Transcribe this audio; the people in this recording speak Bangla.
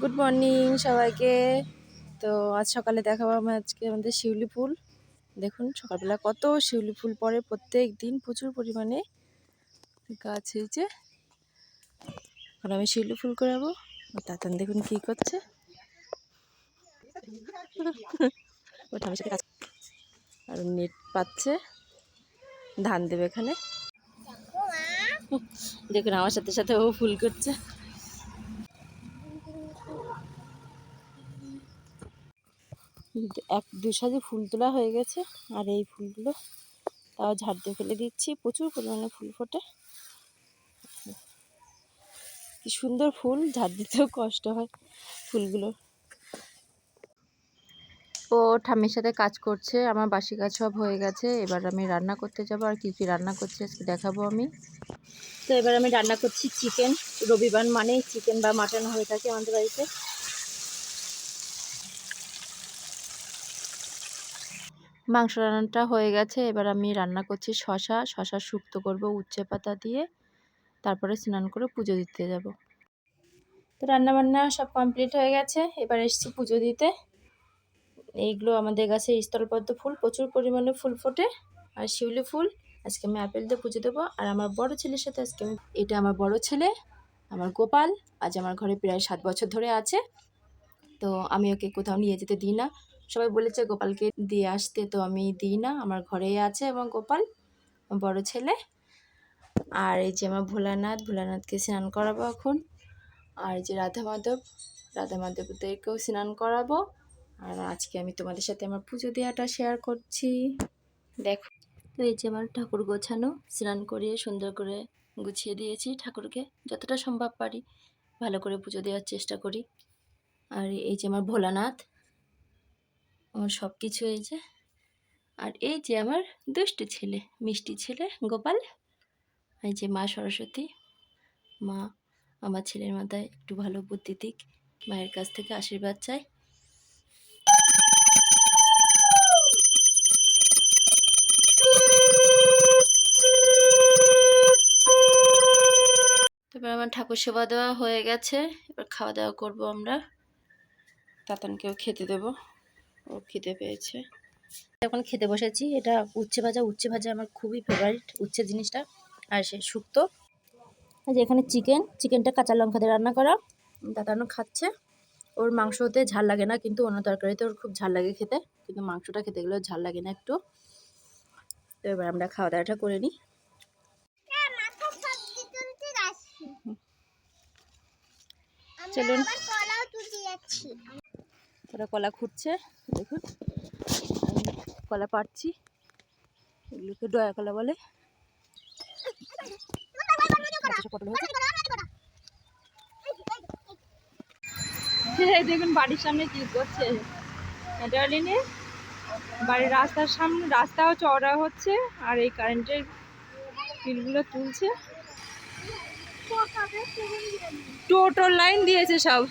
গুড মর্নিং সবাইকে। তো আজ সকালে দেখাবো আমার আজকে আমাদের শিউলি ফুল। দেখুন, সকালবেলা কত শিউলি ফুল পড়ে। প্রত্যেক দিন প্রচুর পরিমাণে গাছ হয়েছে। এখন আমি শিউলি ফুল করাবো। তাতান দেখুন কি করছে। ও ঠামের সাথে আর নেট পাচ্ছে। ধান দেবে এখানে। দেখুন, আমার সাথে সাথে ও ফুল করছে। এক দু সাজে ফুল তোলা হয়ে গেছে আর এই ফুলগুলো তাও ঝাড় দিয়ে ফেলে দিচ্ছি। প্রচুর পরিমাণে ফুল ফোটে। কি সুন্দর ফুল ঝাড় দিতেও কষ্ট হয় ফুলগুলো। ও ঠাম্মির সাথে কাজ করছে আমার বাসি কাজ সব হয়ে গেছে এবার আমি রান্না করতে যাব আর কি কি রান্না করছি আজকে দেখাবো আমি। তো এবার আমি রান্না করছি চিকেন রবিবার মানে চিকেন বা মাটন হয়ে থাকে আমাদের বাড়িতে। মাংস রান্নাটা হয়ে গেছে। এবার আমি রান্না করছি শশা শশা শুক্তো করব উচ্ছে পাতা দিয়ে। তারপরে স্নান করে পুজো দিতে যাব। তো রান্না বান্না সব কমপ্লিট হয়ে গেছে। এবার এসছি পুজো দিতে। এইগুলো আমাদের গাছে স্থলপদ্ম ফুল, প্রচুর পরিমাণে ফুল ফোটে। আর শিউলি ফুল। আজকে আমি আপেল দিয়ে পুজো দেবো। আর আমার বড় ছেলের সাথে আজকে আমি এটা আমার বড় ছেলে, আমার গোপাল। আজ আমার ঘরে প্রায় সাত বছর ধরে আছে। তো আমি ওকে কোথাও নিয়ে যেতে দিই না। সবাই বলেছে গোপালকে দিয়ে আসতে, তো আমি দিই না। আমার ঘরেই আছে এবং গোপাল, বড় ছেলে। আর এই যে আমার ভোলানাথ, ভোলানাথকে স্নান করাবো এখন। আর যে রাধা মাধব, রাধা মাধবদেরকেও স্নান করাবো। আর আজকে আমি তোমাদের সাথে আমার পুজো দেওয়াটা শেয়ার করছি। দেখো। তো এই যে আমার ঠাকুর গোছানো, স্নান করিয়ে সুন্দর করে গুছিয়ে দিয়েছি ঠাকুরকে। যতটা সম্ভব পারি, ভালো করে পুজো দেওয়ার চেষ্টা করি। আর এই যে আমার ভোলানাথ আমার সব কিছু এই যে। আর এই যে আমার দুষ্টু ছেলে, মিষ্টি ছেলে গোপাল, এই যে মা সরস্বতী। মা আমার ছেলের মাথায় একটু ভালো বুদ্ধি দিক, মায়ের কাছ থেকে আশীর্বাদ চাই। তারপর আমার ঠাকুর সেবা দেওয়া হয়ে গেছে, এবার খাওয়া দাওয়া করব আমরা। তাতানকেও খেতে দেবো। ও খেতে পেয়েছে। এখন খেতে বসেছি। এটা উচ্ছে ভাজা। উচ্ছে ভাজা আমার খুবই ফেভারিট উচ্ছে জিনিসটা। আর সে শুক্তো। এই যে এখানে চিকেন চিকেনটা কাঁচা লঙ্কা দিয়ে রান্না করা। দাদানো খাচ্ছে। ওর মাংসতে ঝাল লাগে না কিন্তু অন্য তরকারিতে ওর খুব ঝাল লাগে খেতে। কিন্তু মাংসটা খেতে গেলেও ঝাল লাগে না একটু। তো এবার আমরা খাওয়া দাওয়াটা করে নিই। চলুন। ওরা কলা খুঁটছে দেখুন। কলা পাড়ছি, এগুলোকে ডয়া কলা বলে। দেখুন, বাড়ির সামনে কি করছে। নিয়ে বাড়ির রাস্তার সামনে, রাস্তাও চওড়া হচ্ছে, আর এই কারেন্টের বিলগুলো তুলছে। টোটোর লাইন দিয়েছে সব।